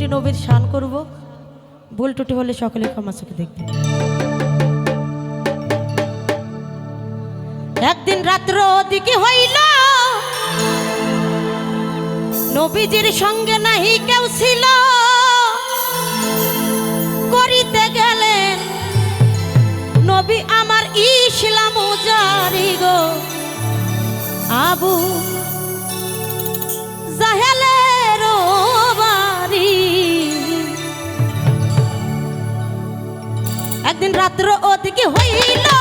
একটি নবীর শান করব। ভুল টুটি হলে সকলে ক্ষমা চোখে দেখবে একদিন রাত্র দিকে হইল। নবীজির সঙ্গে নাহি কেউ ছিল। করিতে গেলেন। নবী আমার ইসলাম জারি গো। আবু একদিন রাত্র ওদিকে হইল।